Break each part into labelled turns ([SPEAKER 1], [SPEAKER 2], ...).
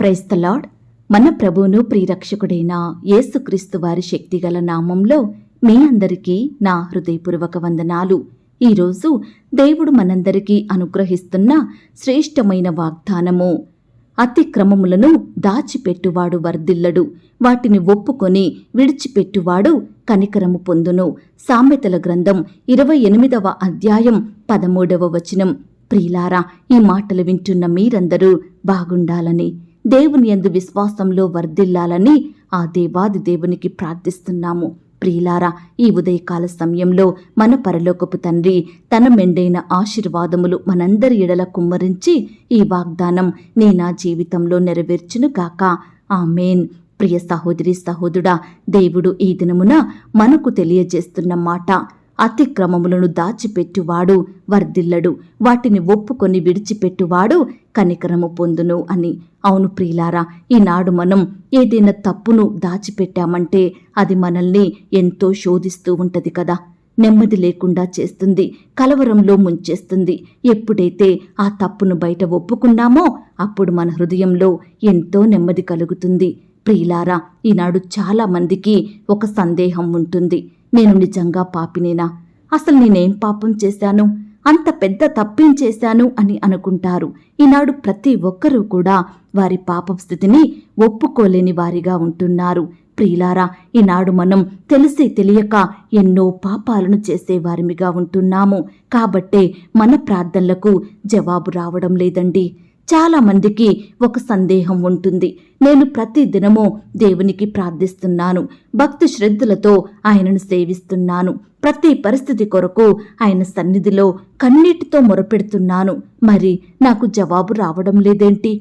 [SPEAKER 1] క్రైస్తలాడ్ మన ప్రభువును ప్రియరక్షకుడైన యేసుక్రీస్తు వారి శక్తిగల నామంలో మీ అందరికీ నా హృదయపూర్వక వందనాలు. ఈరోజు దేవుడు మనందరికీ అనుగ్రహిస్తున్న శ్రేష్టమైన వాగ్దానము. అతిక్రమములను దాచిపెట్టువాడు వర్ధిల్లడు. వాటిని ఒప్పుకొని విడిచిపెట్టువాడు కనికరము పొందును. సామెతల గ్రంథం ఇరవై ఎనిమిదవ అధ్యాయం పదమూడవ వచనం. ప్రియులారా ఈ మాటలు వింటున్న మీరందరూ బాగుండాలని దేవుని యందు విశ్వాసంలో వర్ధిల్లాలని ఆ దేవాది దేవునికి ప్రార్థిస్తున్నాము. ప్రియులారా ఈ ఉదయకాల సమయంలో మన పరలోకపు తండ్రి తన మెండైన ఆశీర్వాదములు మనందరి ఎడల కుమ్మరించి ఈ వాగ్దానం నీ నా జీవితంలో నెరవేర్చును గాక. ఆమెన్. ప్రియ సహోదరి సహోదరుడా దేవుడు ఈ దినమున మనకు తెలియజేస్తున్న మాట అతిక్రమములను దాచిపెట్టువాడు వర్ధిల్లడు. వాటిని ఒప్పుకొని విడిచిపెట్టువాడు కనికరము పొందును అని. అవును ప్రియులారా ఈనాడు మనం ఏదైనా తప్పును దాచిపెట్టామంటే అది మనల్ని ఎంతో శోధిస్తూ ఉంటది కదా. నెమ్మది లేకుండా చేస్తుంది కలవరంలో ముంచేస్తుంది. ఎప్పుడైతే ఆ తప్పును బయట ఒప్పుకున్నామో అప్పుడు మన హృదయంలో ఎంతో నెమ్మది కలుగుతుంది. ప్రియులారా ఈనాడు చాలా మందికి ఒక సందేహం ఉంటుంది. నేను నిజంగా పాపినేనా? అసలు నేనేం పాపం చేశాను? అంత పెద్ద తప్పేం చేశాను అని అనుకుంటారు. ఈనాడు ప్రతి ఒక్కరూ కూడా వారి పాప స్థితిని ఒప్పుకోలేని వారిగా ఉంటున్నారు. ప్రియులారా ఈనాడు మనం తెలిసి తెలియక ఎన్నో పాపాలను చేసేవారిమిగా ఉంటున్నాము. కాబట్టే మన ప్రార్థనలకు జవాబు రావడం లేదండి. చాలా మందికి ఒక సందేహం ఉంటుంది. నేను ప్రతి దినము దేవునికి ప్రార్థిస్తున్నాను. భక్తి శ్రద్ధలతో ఆయనను సేవిస్తున్నాను. ప్రతి పరిస్థితి కొరకు ఆయన సన్నిధిలో కన్నీటితో మొరపెడుతున్నాను. మరి నాకు జవాబు రావడం లేదేంటి?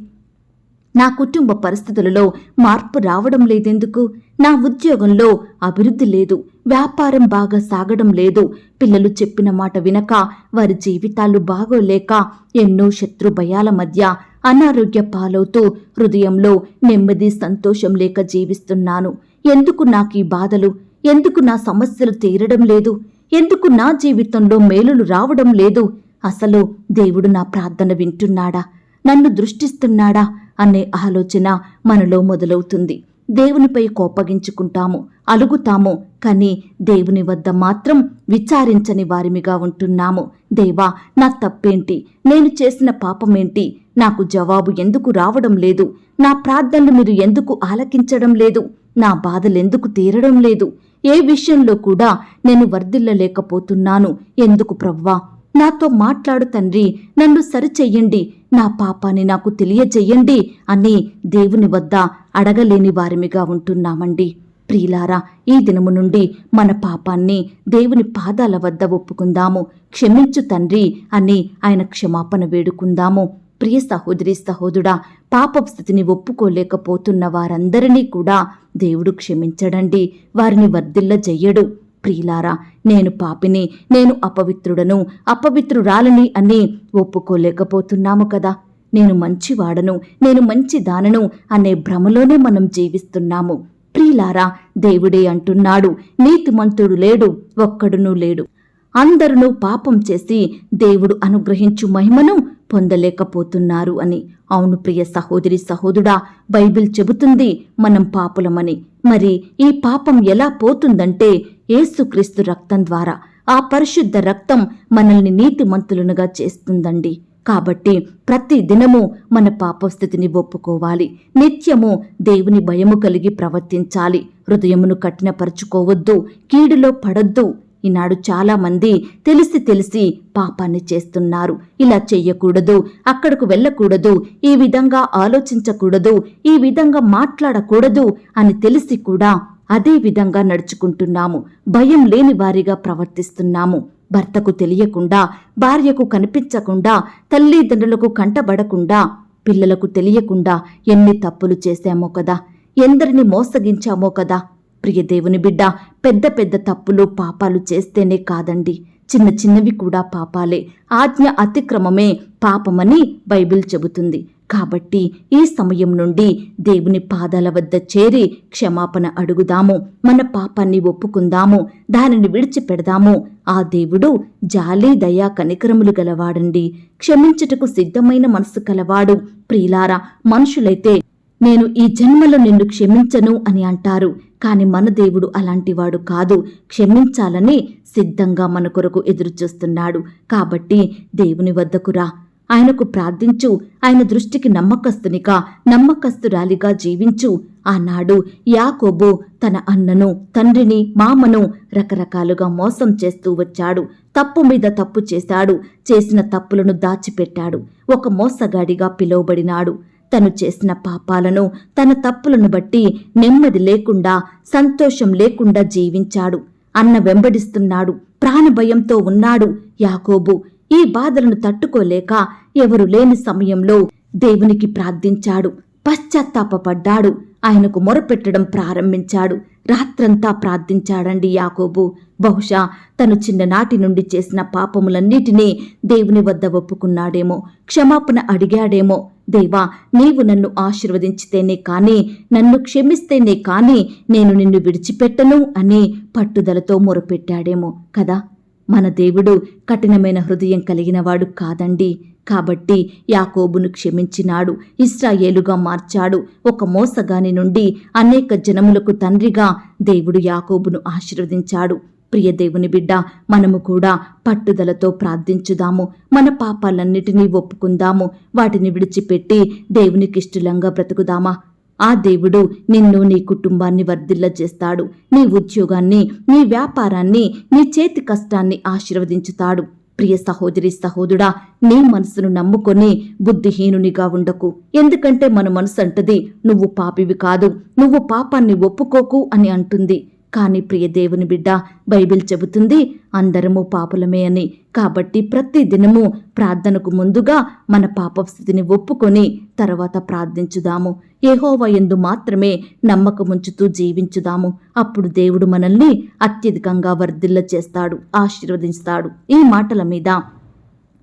[SPEAKER 1] నా కుటుంబ పరిస్థితులలో మార్పు రావడం లేదెందుకు? నా ఉద్యోగంలో అభివృద్ధి లేదు. వ్యాపారం బాగా సాగడం లేదు. పిల్లలు చెప్పిన మాట వినక వారి జీవితాలు బాగోలేక ఎన్నో శత్రు భయాల మధ్య అనారోగ్య పాలవుతూ హృదయంలో నెమ్మది సంతోషం లేక జీవిస్తున్నాను. ఎందుకు నాకు ఈ బాధలు? ఎందుకు నా సమస్యలు తీరడం లేదు? ఎందుకు నా జీవితంలో మేలులు రావడం లేదు? అసలు దేవుడు నా ప్రార్థన వింటున్నాడా? నన్ను దృష్టిస్తున్నాడా? అనే ఆలోచన మనలో మొదలవుతుంది. దేవునిపై కోపగించుకుంటాము అలుగుతాము కానీ దేవుని వద్ద మాత్రం విచారించని వారిమిగా ఉంటున్నాము. దేవా నా తప్పేంటి? నేను చేసిన పాపమేంటి? నాకు జవాబు ఎందుకు రావడం లేదు? నా ప్రార్థనలు మీరు ఎందుకు ఆలకించడం లేదు? నా బాధలెందుకు తీరడం లేదు? ఏ విషయంలో కూడా నేను వర్ధిల్లలేకపోతున్నాను. ఎందుకు ప్రవ్వా? నాతో మాట్లాడు తండ్రి నన్ను సరిచెయ్యండి. నా పాపాన్ని నాకు తెలియజేయండి అని దేవుని వద్ద అడగలేని వారిమిగా ఉంటున్నామండి. ప్రియులారా ఈ దినము నుండి మన పాపాన్ని దేవుని పాదాల వద్ద ఒప్పుకుందాము. క్షమించు తండ్రి అని ఆయన క్షమాపణ వేడుకుందాము. ప్రియ సహోదరి సహోదరుడా పాపపు స్థితిని ఒప్పుకోలేకపోతున్న వారందరినీ కూడా దేవుడు క్షమించడండి. వారిని వర్ధిల్ల చెయ్యడు ప్రియులారా నేను పాపిని నేను అపవిత్రుడను అపవిత్రురాలని అని ఒప్పుకోలేకపోతున్నాము కదా. నేను మంచివాడను నేను మంచి దానను అనే భ్రమలోనే మనం జీవిస్తున్నాము. ప్రియులారా దేవుడే అంటున్నాడు నీతిమంతుడు లేడు ఒక్కడునూ లేడు. అందరూ పాపం చేసి దేవుడు అనుగ్రహించు మహిమను పొందలేకపోతున్నారు అని. అవును ప్రియ సహోదరి సహోదుడా బైబిల్ చెబుతుంది మనం పాపులమని. మరి ఈ పాపం ఎలా పోతుందంటే ఏసుక్రీస్తు రక్తం ద్వారా. ఆ పరిశుద్ధ రక్తం మనల్ని నీతిమంతులనుగా చేస్తుందండి. కాబట్టి ప్రతి దినము మన పాపస్థితిని ఒప్పుకోవాలి. నిత్యము దేవుని భయము కలిగి ప్రవర్తించాలి. హృదయమును కఠినపరుచుకోవద్దు. కీడులో పడొద్దు. ఈనాడు చాలా మంది తెలిసి తెలిసి పాపాన్ని చేస్తున్నారు. ఇలా చెయ్యకూడదు అక్కడకు వెళ్ళకూడదు ఈ విధంగా ఆలోచించకూడదు ఈ విధంగా మాట్లాడకూడదు అని తెలిసి కూడా అదే విధంగా నడుచుకుంటున్నాము. భయం లేని వారిగా ప్రవర్తిస్తున్నాము. భర్తకు తెలియకుండా భార్యకు కనిపించకుండా తల్లిదండ్రులకు కంటబడకుండా పిల్లలకు తెలియకుండా ఎన్ని తప్పులు చేశామో కదా ఎందరిని మోసగించామో కదా ప్రియ దేవుని బిడ్డ పెద్ద పెద్ద తప్పులు పాపాలు చేస్తేనే కాదండి. చిన్న చిన్నవి కూడా పాపాలే. ఆజ్ఞ అతిక్రమమే పాపమని బైబిల్ చెబుతుంది. కాబట్టి ఈ సమయం నుండి దేవుని పాదాల వద్ద చేరి క్షమాపణ అడుగుదాము. మన పాపాన్ని ఒప్పుకుందాము. దానిని విడిచిపెడదాము. ఆ దేవుడు జాలి దయా కనికరములు గలవాడండి. క్షమించుటకు సిద్ధమైన మనసు కలవాడు. ప్రియులారా మనుషులైతే నేను ఈ జన్మలో నిన్ను క్షమించను అని అంటారు. కాని మన దేవుడు అలాంటివాడు కాదు. క్షమించాలని సిద్ధంగా మన కొరకు ఎదురుచూస్తున్నాడు. కాబట్టి దేవుని వద్దకు రా. ఆయనకు ప్రార్థించు. ఆయన దృష్టికి నమ్మకస్తునిగా నమ్మకస్తురాలిగా జీవించు. ఆనాడు యాకోబు తన అన్నను తండ్రిని మామను రకరకాలుగా మోసం చేస్తూ వచ్చాడు. తప్పు మీద తప్పు చేశాడు. చేసిన తప్పులను దాచిపెట్టాడు. ఒక మోసగాడిగా పిలువబడినాడు. తను చేసిన పాపాలను తన తప్పులను బట్టి నెమ్మది లేకుండా సంతోషం లేకుండా జీవించాడు. అన్న వెంబడిస్తున్నాడు. ప్రాణభయంతో ఉన్నాడు యాకోబు. ఈ బాధలను తట్టుకోలేక ఎవరు లేని సమయంలో దేవునికి ప్రార్థించాడు. పశ్చాత్తాపపడ్డాడు. ఆయనకు మొరపెట్టడం ప్రారంభించాడు. రాత్రంతా ప్రార్థించాడండి యాకోబు. బహుశా తను చిన్ననాటి నుండి చేసిన పాపములన్నిటినీ దేవుని వద్ద ఒప్పుకున్నాడేమో క్షమాపణ అడిగాడేమో దేవా నీవు నన్ను ఆశీర్వదించితేనే కాని నన్ను క్షమిస్తేనే కాని నేను నిన్ను విడిచిపెట్టను అని పట్టుదలతో మొరపెట్టాడేమో కదా. మన దేవుడు కఠినమైన హృదయం కలిగినవాడు కాదండి. కాబట్టి యాకోబును క్షమించినాడు ఇస్రాయేలుగా మార్చాడు. ఒక మోసగాని నుండి అనేక జనములకు తండ్రిగా దేవుడు యాకోబును ఆశీర్వదించాడు. ప్రియ దేవుని బిడ్డ మనము కూడా పట్టుదలతో ప్రార్థించుదాము. మన పాపాలన్నిటినీ ఒప్పుకుందాము. వాటిని విడిచిపెట్టి దేవునికిష్టలంగా బ్రతుకుదామా? ఆ దేవుడు నిన్ను నీ కుటుంబాన్ని వర్ధిల్ల చేస్తాడు. నీ ఉద్యోగాన్ని నీ వ్యాపారాన్ని నీ చేతి కష్టాన్ని ఆశీర్వదించుతాడు. ప్రియ సహోదరి సహోదుడా నీ మనసును నమ్ముకొని బుద్ధిహీనునిగా ఉండకు. ఎందుకంటే మన మనసు అంటది నువ్వు పాపివి కాదు. నువ్వు పాపాన్ని ఒప్పుకోకు అని అంటుంది. కానీ ప్రియ దేవుని బిడ్డ బైబిల్ చెబుతుంది అందరము పాపులమే అని. కాబట్టి ప్రతి దినము ప్రార్థనకు ముందుగా మన పాప స్థితిని ఒప్పుకొని తర్వాత ప్రార్థించుదాము. ఏహోవ ఎందు మాత్రమే నమ్మకముంచుతూ జీవించుదాము. అప్పుడు దేవుడు మనల్ని అత్యధికంగా వర్ధిల్ల చేస్తాడు ఆశీర్వదిస్తాడు ఈ మాటల మీద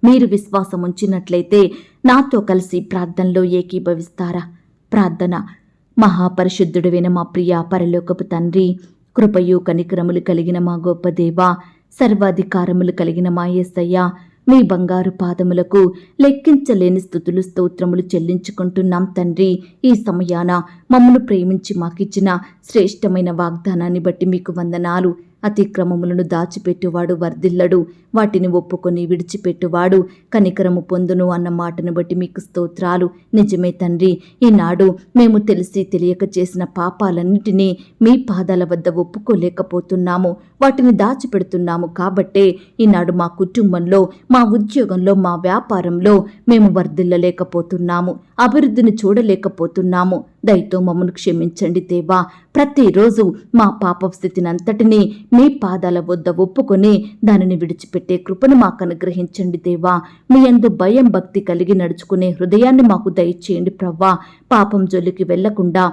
[SPEAKER 1] మీరు విశ్వాసం ఉంచినట్లయితే నాతో కలిసి ప్రార్థనలో ఏకీభవిస్తారా? ప్రార్థన. మహాపరిశుద్ధుడైన మా ప్రియ పరలోకపు తండ్రి కృపయు కనికరములు కలిగిన మా గొప్ప దేవ సర్వాధికారములు కలిగిన మా యేసయ్య మీ బంగారు పాదములకు లెక్కించలేని స్థుతులు స్తోత్రములు చెల్లించుకుంటున్నాం తండ్రి. ఈ సమయాన మమ్మను ప్రేమించి మాకిచ్చిన శ్రేష్టమైన వాగ్దానాన్ని బట్టి మీకు వందనాలు. అతిక్రమములను దాచిపెట్టువాడు వర్ధిల్లడు. వాటిని ఒప్పుకొని విడిచిపెట్టువాడు. కనికరము పొందును అన్న మాటను బట్టి మీకు స్తోత్రాలు. నిజమే తండ్రి ఈనాడు మేము తెలిసి తెలియక చేసిన పాపాలన్నిటినీ మీ పాదాల వద్ద ఒప్పుకోలేకపోతున్నాము. వాటిని దాచిపెడుతున్నాము కాబట్టే ఈనాడు మా కుటుంబంలో మా ఉద్యోగంలో మా వ్యాపారంలో మేము వర్ధిల్లలేకపోతున్నాము. అభివృద్ధిని చూడలేకపోతున్నాము. దయతో మమ్మను క్షమించండి దేవా. ప్రతిరోజు మా పాప స్థితినంతటినీ మీ పాదాల వద్ద ఒప్పుకొని దానిని విడిచిపెట్టే కృపను మాకు అనుగ్రహించండి దేవా. మీ అందు భయం భక్తి కలిగి నడుచుకునే హృదయాన్ని మాకు దయచేయండి ప్రవ్వా. పాపం జోలికి వెళ్ళకుండా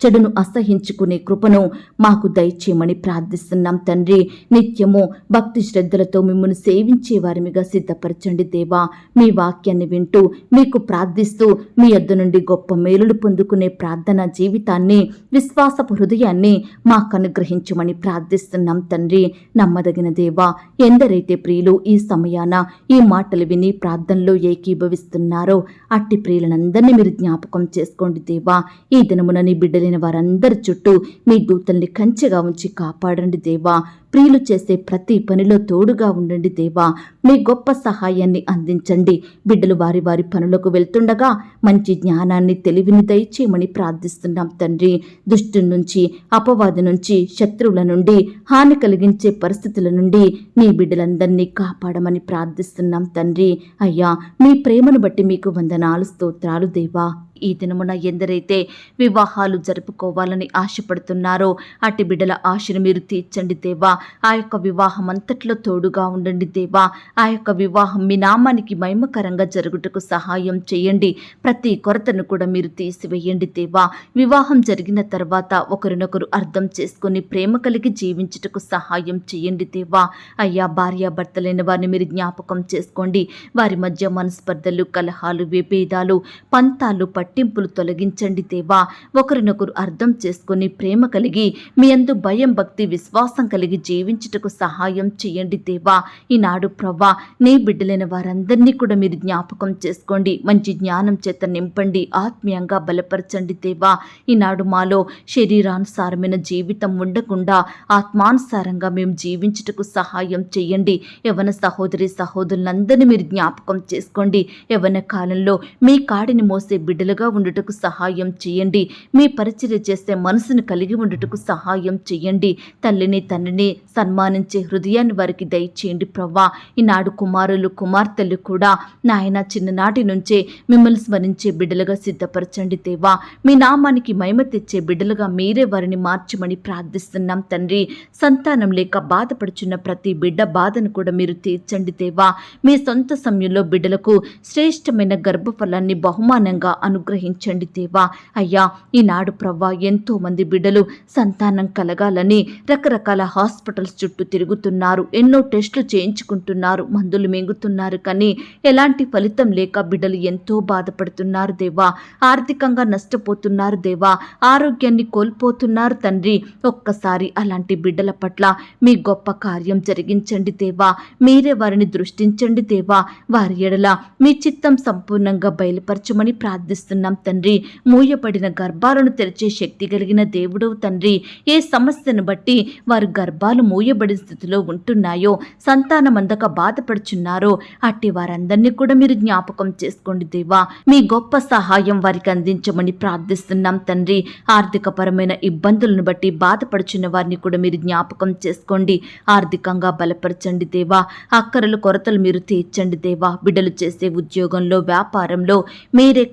[SPEAKER 1] చెడును అసహించుకునే కృపను మాకు దయచేయమని ప్రార్థిస్తున్నాం తండ్రి. నిత్యము భక్తి శ్రద్ధలతో మిమ్మల్ని సేవించే వారిమిగా సిద్ధపరచండి దేవా. మీ వాక్యాన్ని వింటూ మీకు ప్రార్థిస్తూ మీ యొద్ద నుండి గొప్ప మేలులు పొందుకునే ప్రార్థన జీవితాన్ని విశ్వాసపు హృదయాన్ని మాకు అనుగ్రహించమని ప్రార్థిస్తున్నాం తండ్రి. నమ్మదగిన దేవా ఎందరైతే ప్రియులు ఈ సమయాన ఈ మాటలు విని ప్రార్థనలో ఏకీభవిస్తున్నారో అట్టి ప్రియులనందరినీ మీరు జ్ఞాపకం చేసుకోండి దేవా. ఈ దినమున నీ బిడ్డలైన వారందరి చుట్టూ మీ దూతల్ని కంచెగా ఉంచి కాపాడండి దేవా. ప్రియులు చేసే ప్రతి పనిలో తోడుగా ఉండండి దేవా. మీ గొప్ప సహాయాన్ని అందించండి. బిడ్డలు వారి వారి పనులకు వెళ్తుండగా మంచి జ్ఞానాన్ని తెలివిని దయచేయమని ప్రార్థిస్తున్నాం తండ్రి. దుష్టు నుంచి అపవాది నుంచి శత్రువుల నుండి హాని కలిగించే పరిస్థితుల నుండి మీ బిడ్డలందరినీ కాపాడమని ప్రార్థిస్తున్నాం తండ్రి. అయ్యా మీ ప్రేమను బట్టి మీకు వందనాలు స్తోత్రాలు దేవా. ఈ దినమున ఎందరైతే వివాహాలు జరుపుకోవాలని ఆశపడుతున్నారో అట్టి బిడ్డల ఆశను మీరు తీర్చండి దేవా. ఆ యొక్క వివాహం అంతట్లో తోడుగా ఉండండి దేవా. ఆ యొక్క వివాహం మీ నామానికి మహిమకరంగా జరుగుటకు సహాయం చేయండి. ప్రతి కొరతను కూడా మీరు తీసివేయండి దేవా. వివాహం జరిగిన తర్వాత ఒకరినొకరు అర్థం చేసుకొని ప్రేమ కలిగి జీవించుటకు సహాయం చేయండి దేవా. అయ్యా భార్యాభర్తలైన వారిని మీరు జ్ఞాపకం చేసుకోండి. వారి మధ్య మనస్పర్ధలు కలహాలు విభేదాలు పంతాలు పట్టింపులు తొలగించండి దేవా. ఒకరినొకరు అర్థం చేసుకుని ప్రేమ కలిగి మీ అందు భయం భక్తి విశ్వాసం కలిగి జీవించుటకు సహాయం చేయండి దేవా. ఈనాడు ప్రవ్వా నీ బిడ్డలైన వారందరినీ కూడా మీరు జ్ఞాపకం చేసుకోండి. మంచి జ్ఞానం చేత నింపండి ఆత్మీయంగా బలపరచండి దేవా. ఈనాడు మాలో శరీరానుసారమైన జీవితం ఉండకుండా ఆత్మానుసారంగా మేము జీవించుటకు సహాయం చేయండి. యవన సహోదరి సహోదరులందరినీ మీరు జ్ఞాపకం చేసుకోండి. యవన కాలంలో మీ కాడిని మోసే బిడ్డలుగా ఉండుటకు సహాయం చేయండి. మీ పరిచర్య చేసే మనసును కలిగి ఉండుటకు సహాయం చేయండి. తల్లిని తండ్రిని సన్మానించే హృదయాన్ని వారికి దయచేయండి ప్రవ్వా. ఈనాడు కుమారులు కుమార్తెలు కూడా నాయన చిన్ననాటి నుంచే మిమ్మల్ని స్మరించే బిడ్డలుగా సిద్ధపరచండి దేవా. మీ నామానికి మహిమ తెచ్చే బిడ్డలుగా మీరే వారిని మార్చమని ప్రార్థిస్తున్నాం తండ్రి. సంతానం లేక బాధపడుచున్న ప్రతి బిడ్డ బాధను కూడా మీరు తీర్చండి దేవా. మీ సొంత సమయంలో బిడ్డలకు శ్రేష్టమైన గర్భఫలాన్ని బహుమానంగా అనుగ్రహించండి దేవా. అయ్యా ఈనాడు ప్రవ్వా ఎంతో మంది బిడ్డలు సంతానం కలగాలని రకరకాల హాస్పిటల్స్ చుట్టూ తిరుగుతున్నారు. ఎన్నో టెస్టులు చేయించుకుంటున్నారు. మందులు మింగుతున్నారు. కానీ ఎలాంటి ఫలితం లేక బిడ్డలు ఎంతో బాధపడుతున్నారు దేవా. ఆర్థికంగా నష్టపోతున్నారు దేవా. ఆరోగ్యాన్ని కోల్పోతున్నారు తండ్రి. ఒక్కసారి అలాంటి బిడ్డల పట్ల మీ గొప్ప కార్యం జరిగించండి దేవా. మీరే వారిని దృష్టించండి దేవా. వారి ఎడల మీ చిత్తం సంపూర్ణంగా బయలుపరచమని ప్రార్థిస్తున్నారు ప్రార్థిస్తున్నాం తండ్రి. మూయబడిన గర్భాలను తెరిచే శక్తి కలిగిన దేవుడు తండ్రి. ఏ సమస్యను బట్టి వారు గర్భాలు మూయబడిన స్థితిలో ఉంటున్నాయో సంతానం అందక బాధపడుచున్నారో అట్టి వారందరినీ కూడా మీరు జ్ఞాపకం చేసుకోండి దేవా. మీ గొప్ప సహాయం వారికి అందించమని ప్రార్థిస్తున్నాం తండ్రి. ఆర్థికపరమైన ఇబ్బందులను బట్టి బాధపడుచున్న వారిని కూడా మీరు జ్ఞాపకం చేసుకోండి. ఆర్థికంగా బలపరచండి దేవా. అక్కరలు కొరతలు మీరు తీర్చండి దేవా. బిడ్డలు చేసే ఉద్యోగంలో వ్యాపారంలో మీరే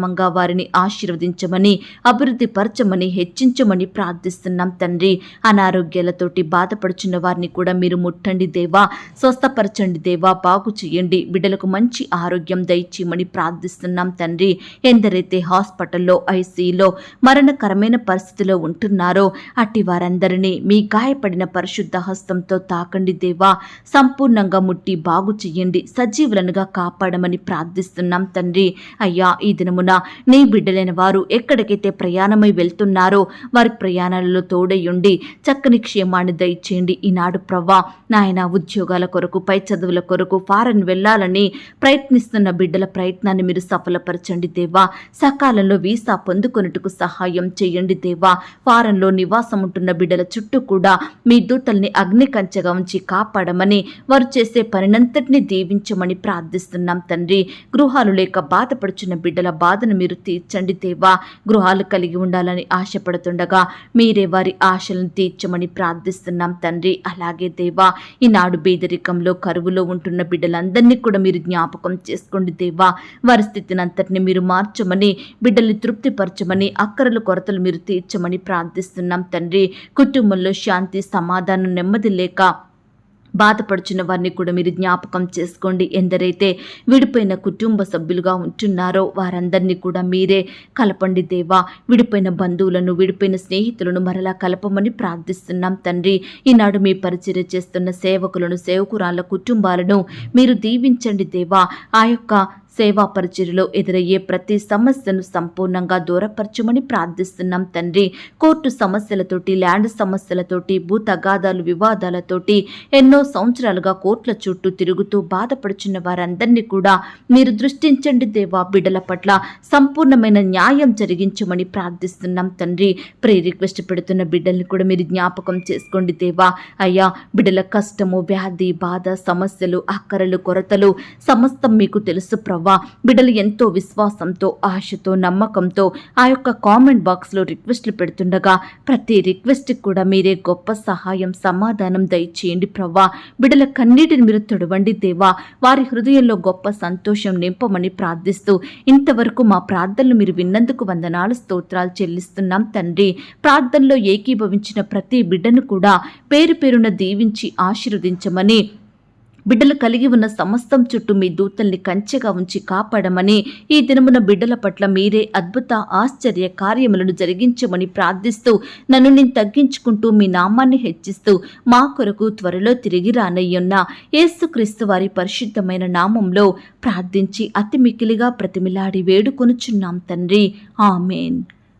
[SPEAKER 1] క్రమక్రమంగా వారిని ఆశీర్వదించమని అభివృద్ధి పరచమని హెచ్చించమని ప్రార్థిస్తున్నాం తండ్రి. అనారోగ్యాలతోటి బాధపడుచున్న వారిని కూడా మీరు ముట్టండి దేవా స్వస్థపరచండి దేవా బాగు చేయండి. బిడ్డలకు మంచి ఆరోగ్యం దయచేయమని ప్రార్థిస్తున్నాం తండ్రి. ఎందరైతే హాస్పిటల్లో ఐసీలో మరణకరమైన పరిస్థితిలో ఉంటున్నారో అట్టి వారందరినీ మీ గాయపడిన పరిశుద్ధ హస్తంతో తాకండి దేవా. సంపూర్ణంగా ముట్టి బాగు చెయ్యండి సజీవులనుగా కాపాడమని ప్రార్థిస్తున్నాం తండ్రి. అయ్యా ఈ దినమున నీ బిడ్డలైన వారు ఎక్కడికైతే ప్రయాణమై వెళ్తున్నారో వారి ప్రయాణాలలో తోడయ్యుండి చక్కని క్షేమాన్ని దయచేయండి. ఈనాడు ప్రవ్వా నాయన ఉద్యోగాల కొరకు పై చదువుల కొరకు ఫారెన్ వెళ్ళాలని ప్రయత్నిస్తున్న బిడ్డల ప్రయత్నాన్ని మీరు సఫలపరచండి దేవా సకాలంలో వీసా పొందుకొనుటకు సహాయం చేయండి దేవా ఫారెన్లో నివాసం ఉంటున్న బిడ్డల చుట్టూ కూడా మీ దూతల్ని అగ్ని కంచెగా ఉంచి కాపాడమని వారు చేసే పనినంతటిని దీవించమని ప్రార్థిస్తున్నాం తండ్రి. గృహాలు లేక బాధపడుచున్న బిడ్డల బాధ బాధను మీరు తీర్చండి దేవా. గృహాలు కలిగి ఉండాలని ఆశపడుతుండగా మీరే వారి ఆశలను తీర్చమని ప్రార్థిస్తున్నాం తండ్రి. అలాగే దేవా ఈనాడు బీదరికంలో కరువులో ఉంటున్న బిడ్డలందరినీ కూడా మీరు జ్ఞాపకం చేసుకోండి దేవా. వారి స్థితిని అంతటిని మీరు మార్చమని బిడ్డల్ని తృప్తిపరచమని అక్కరలు కొరతలు మీరు తీర్చమని ప్రార్థిస్తున్నాం తండ్రి. కుటుంబంలో శాంతి సమాధానం నెమ్మది లేక బాధపడుచున్న వారిని కూడా మీరు జ్ఞాపకం చేసుకోండి. ఎందరైతే విడిపోయిన కుటుంబ సభ్యులుగా ఉంటున్నారో వారందరినీ కూడా మీరే కలపండి దేవా. విడిపోయిన బంధువులను విడిపోయిన స్నేహితులను మరలా కలపమని ప్రార్థిస్తున్నాం తండ్రి. ఈనాడు మీ పరిచర్య చేస్తున్న సేవకులను సేవకురాళ్ళ కుటుంబాలను మీరు దీవించండి దేవా. ఆ యొక్క సేవా పరిచర్యలో ఎదురయ్యే ప్రతి సమస్యను సంపూర్ణంగా దూరపరచమని ప్రార్థిస్తున్నాం తండ్రి. కోర్టు సమస్యలతోటి ల్యాండ్ సమస్యలతోటి భూ తగాదాలు వివాదాలతోటి ఎన్నో సంవత్సరాలుగా కోర్టుల చుట్టూ తిరుగుతూ బాధపడుచున్న వారందరినీ కూడా మీరు దృష్టించండి దేవా. బిడల పట్ల సంపూర్ణమైన న్యాయం జరిగించమని ప్రార్థిస్తున్నాం తండ్రి. ప్రే రిక్వెస్ట్ పెడుతున్న బిడ్డల్ని కూడా మీరు జ్ఞాపకం చేసుకోండి దేవా. అయ్యా బిడ్డల కష్టము వ్యాధి బాధ సమస్యలు అక్కరలు కొరతలు సమస్తం మీకు తెలుసు ప్రవ్వా. బిడ్డలు ఎంతో విశ్వాసంతో ఆశతో నమ్మకంతో ఆ యొక్క కామెంట్ బాక్స్లో రిక్వెస్ట్లు పెడుతుండగా ప్రతి రిక్వెస్ట్కి కూడా మీరే గొప్ప సహాయం సమాధానం దయచేయండి ప్రవ్వా. బిడ్డల కన్నీటిని మీరు తొడవండి దేవా. వారి హృదయంలో గొప్ప సంతోషం నింపమని ప్రార్థిస్తూ ఇంతవరకు మా ప్రార్థనలు మీరు విన్నందుకు వందనాలు స్తోత్రాలు చెల్లిస్తున్నాం తండ్రి. ప్రార్థనలో ఏకీభవించిన ప్రతి బిడ్డను కూడా పేరు పేరున దీవించి ఆశీర్వదించమని బిడ్డలు కలిగి ఉన్న సమస్తం చుట్టూ మీ దూతల్ని కంచెగా ఉంచి కాపాడమని ఈ దినమున బిడ్డల పట్ల మీరే అద్భుత ఆశ్చర్య కార్యములను జరిగించమని ప్రార్థిస్తూ నన్ను నేను తగ్గించుకుంటూ మీ నామాన్ని హెచ్చిస్తూ మా కొరకు త్వరలో తిరిగి రానయ్యున్న యేసుక్రీస్తు వారి పరిశుద్ధమైన నామంలో ప్రార్థించి అతి మిక్కిలిగా ప్రతిమిలాడి వేడుకొనుచున్నాం తండ్రి. ఆమెన్.